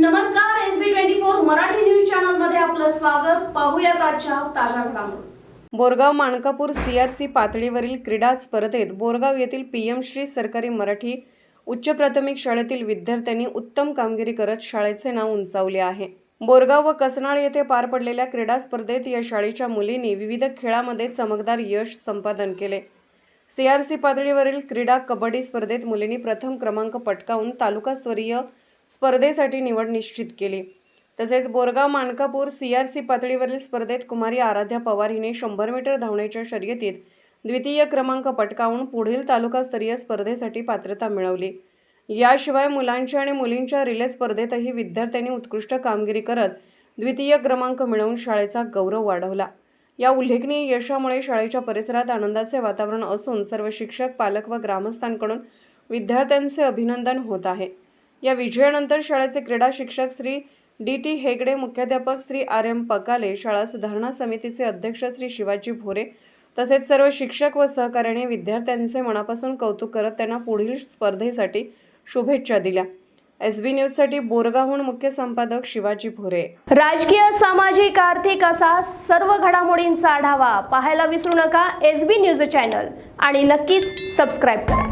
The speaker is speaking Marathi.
नमस्कार S B twenty four Marathi news चॅनलमध्ये आपलं स्वागत. पाहूया आजच्या ताज्या घडामोडी. बोरगाव माणकापूर सीआरसी पातळीवरील क्रीडा स्पर्धेत बोरगाव येथील पीएम श्री सरकारी मराठी उच्च प्राथमिक शाळेतील विद्यार्थ्यांनी उत्तम कामगिरी करत शाळेचे नाव उंचावले आहे. बोरगाव व कसनाळ येथे पार पडलेल्या क्रीडा स्पर्धेत या शाळेच्या मुलींनी विविध खेळामध्ये चमकदार यश संपादन केले. सीआरसी पातळीवरील क्रीडा कबड्डी स्पर्धेत मुलींनी प्रथम क्रमांक पटकावून तालुकास्तरीय स्पर्धेसाठी निवड निश्चित केली. तसेच Borgaon Mankapur C R C पातळीवरील स्पर्धेत कुमारी आराध्या पवार हिने शंभर मीटर धावण्याच्या शर्यतीत द्वितीय क्रमांक पटकावून पुढील तालुकास्तरीय स्पर्धेसाठी पात्रता मिळवली. याशिवाय मुलांच्या आणि मुलींच्या रिले स्पर्धेतही विद्यार्थ्यांनी उत्कृष्ट कामगिरी करत द्वितीय क्रमांक मिळवून शाळेचा गौरव वाढवला. या उल्लेखनीय यशामुळे शाळेच्या परिसरात आनंदाचे वातावरण असून सर्व शिक्षक पालक व ग्रामस्थांकडून विद्यार्थ्यांचे अभिनंदन होत आहे. या विजयानंतर शाळेचे क्रीडा शिक्षक श्री डी टी हेगडे मुख्याध्यापक श्री आर एम पकाले शाळा सुधारणा समितीचे अध्यक्ष श्री शिवाजी भोरे तसेच सर्व शिक्षक व सहकार्याने विद्यार्थ्यांचे मनापासून कौतुक करत त्यांना पुढील स्पर्धेसाठी शुभेच्छा दिल्या. एस बी न्यूजसाठी बोरगावहून मुख्य संपादक शिवाजी भोरे. राजकीय सामाजिक आर्थिक असा सर्व घडामोडींचा आढावा पाहायला विसरू नका एस बी न्यूज चॅनल आणि नक्कीच सबस्क्राईब करा.